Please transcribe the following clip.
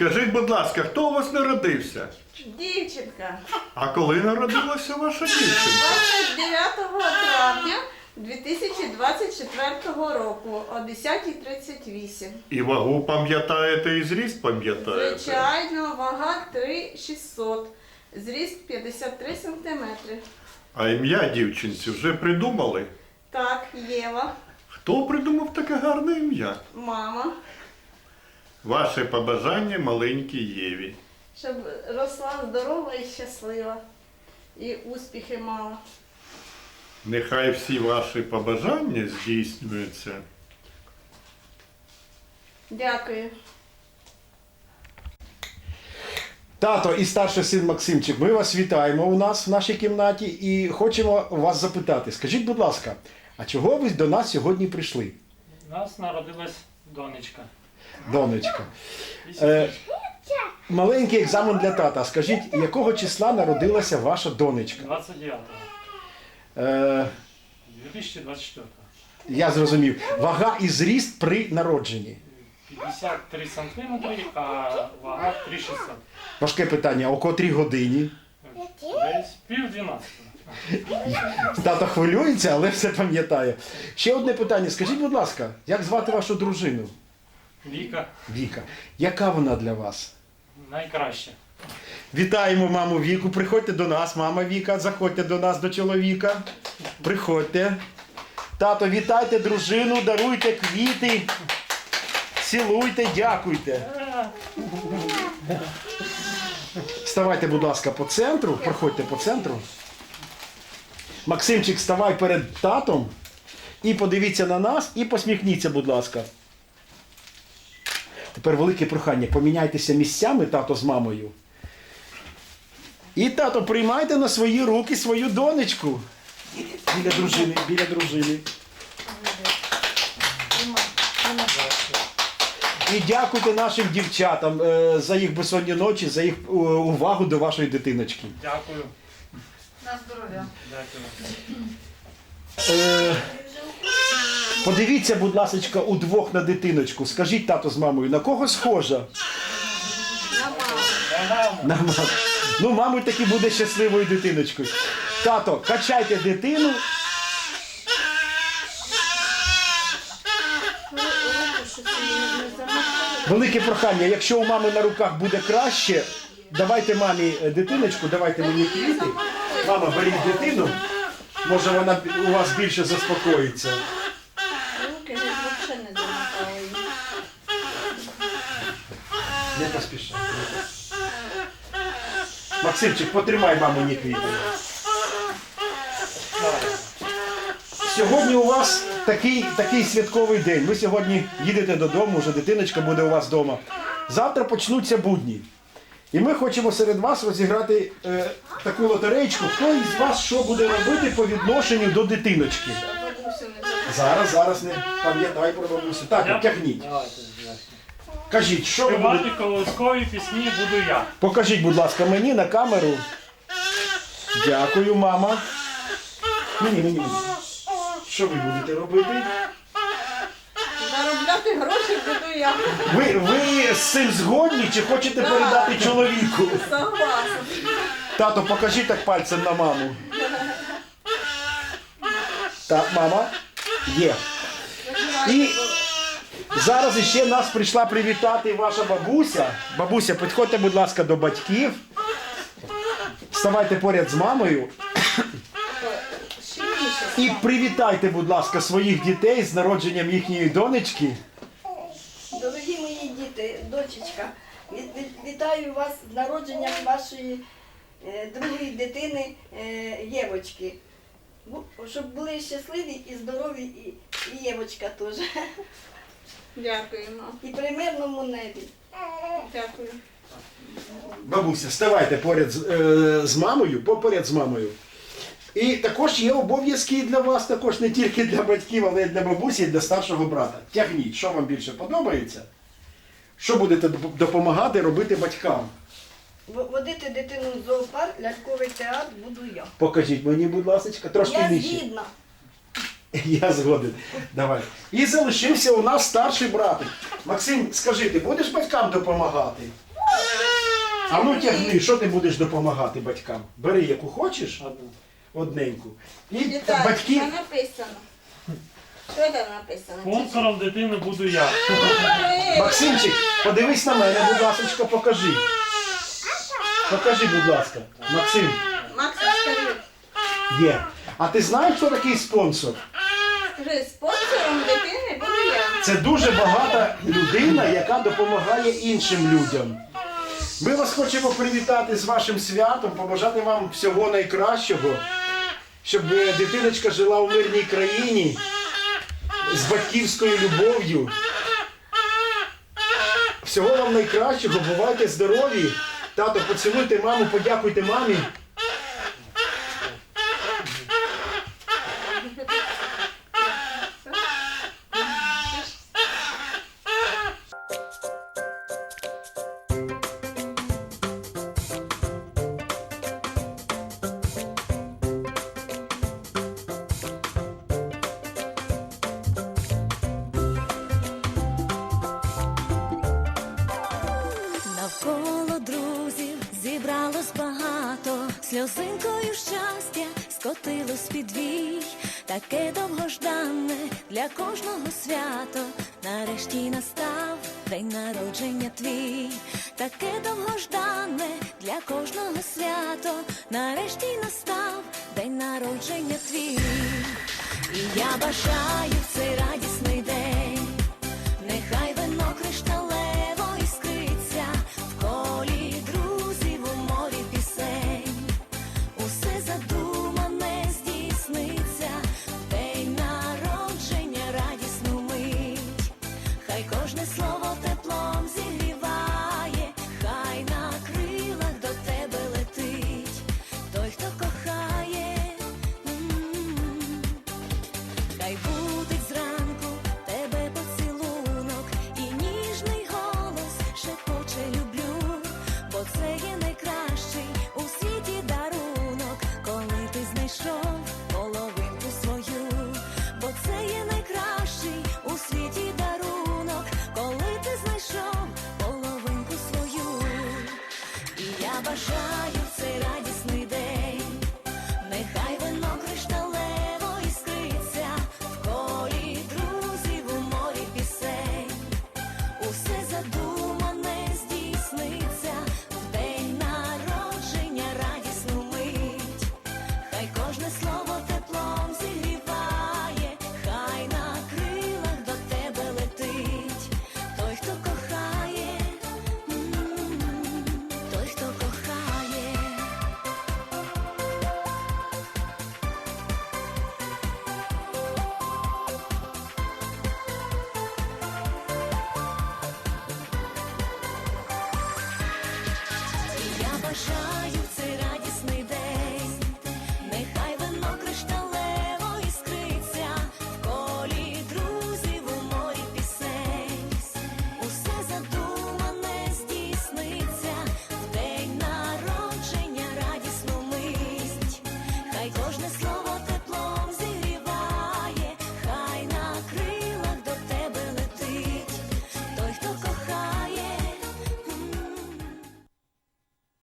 Скажіть, будь ласка, хто у вас народився? Дівчинка. А коли народилася ваша дівчинка? 29 травня 2024 року о 10.38. І вагу пам'ятаєте, і зріст пам'ятаєте? Звичайно, вага 3600. Зріст 53 сантиметри. А ім'я дівчинці вже придумали? Так, Єва, Хто придумав таке гарне ім'я? мама, Ваше побажання маленькій Єві. щоб росла здорова і щаслива. І успіхи мала. Нехай всі ваші побажання здійснюються. Дякую. Тато і старший син Максимчик, ми вас вітаємо у нас в нашій кімнаті і хочемо вас запитати. Скажіть, будь ласка, а чого ви до нас сьогодні прийшли, У нас народилась донечка. Донечка? Е, маленький екзамен для тата. Скажіть, якого числа народилася ваша донечка? 29-го. Е, 2024. я зрозумів. Вага і зріст при народженні. 53 сантиметри, а вага 3600. Важке питання, о котрій годині? Десь пів 12. Тато хвилюється, але все пам'ятає. Ще одне питання. Скажіть, будь ласка, як звати вашу дружину? Віка Віка. Яка вона для вас? найкраща. Вітаємо маму Віку. Приходьте до нас, мама Віка. Заходьте до нас, до чоловіка. Приходьте. Тато, вітайте дружину, даруйте квіти. Цілуйте, дякуйте. Ставайте, будь ласка, по центру. Проходьте по центру. Максимчик, ставай перед татом. І подивіться на нас, і посміхніться, будь ласка. Тепер велике прохання. Поміняйтеся місцями, тато з мамою. І тато, приймайте на свої руки свою донечку. Біля дружини, біля дружини. І дякуйте нашим дівчатам е, за їх безсонні ночі, за їх е, увагу до вашої дитиночки. Дякую. На здоров'я. Дякую. Подивіться, будь ласка, удвох на дитиночку. Скажіть тато з мамою, на кого схожа? На маму. Ну, мабуть, таки буде щасливою дитиночкою. Тато, качайте дитину. Велике прохання, якщо у мами на руках буде краще, давайте мамі е, дитиночку, давайте мені квіти. Мама, беріть дитину. Може вона у вас більше заспокоїться. Руки ж взагалі не замотали. Не поспішай. Максимчик, потримай мамині квіти. Сьогодні у вас такий, такий святковий день. Ви сьогодні їдете додому, вже дитиночка буде у вас вдома. Завтра почнуться будні. І ми хочемо серед вас розіграти е, таку лотерейку. Хто із вас що буде робити по відношенню до дитиночки? Зараз, зараз не пам'ятай про бабусю. Так, тягніть. Кажіть, що ви будете? Співати колоскові пісні буду я. Покажіть, будь ласка, мені на камеру. Дякую, мама. Мені, мені, мені. Що ви будете робити? Заробляти гроші буду я. Ви, ви з цим згодні чи хочете передати чоловіку? Согласна. Тато, покажіть так пальцем на маму. Так, мама. Є. І зараз іще нас прийшла привітати ваша бабуся. Бабуся, підходьте, будь ласка, до батьків. Ставайте поряд з мамою. І привітайте, будь ласка, своїх дітей з народженням їхньої донечки. Дорогі мої діти, дочечка, вітаю вас з народженням вашої е, другої дитини е, Євочки. Щоб були щасливі і здорові, і Євочка теж. Дякуємо. І при мирному небі. Дякую. Бабуся, ставайте поряд з, е, з мамою, по- поряд з мамою. І також є обов'язки і для вас, також не тільки для батьків, але й для бабусі, і для старшого брата. Тягніть, що вам більше подобається? Що будете доп- допомагати робити батькам? В- Водити дитину в зоопарк, ляльковий театр буду я. Покажіть мені, будь ласка, трошки Я нижче. згідна. Я згоден. Давай. І залишився у нас старший братик. Максим, скажи, ти будеш батькам допомагати? А ну тягни, що ти будеш допомагати батькам? Бери яку хочеш, Одну. одненьку. І Вітаю, батьки. що написано? Що там написано? Спонсором дитини буду я. Максимчик, подивись на мене, будь ласка, покажи. Покажи, будь ласка. Максим, Макс, скажи. є. А ти знаєш, хто такий спонсор? Спонсором дитини буду я. Це дуже багата людина, яка допомагає іншим людям. Ми вас хочемо привітати з вашим святом, побажати вам всього найкращого, щоб дитиночка жила у мирній країні з батьківською любов'ю. Всього вам найкращого, бувайте здорові. Тато, поцілуйте маму, подякуйте мамі. Щастя підвій, таке довгожданне для кожного свято. Нарешті настав день народження твій, таке довгожданне для кожного свято. Нарешті настав день народження твій, і я бажаю в цей радісний і я бажаю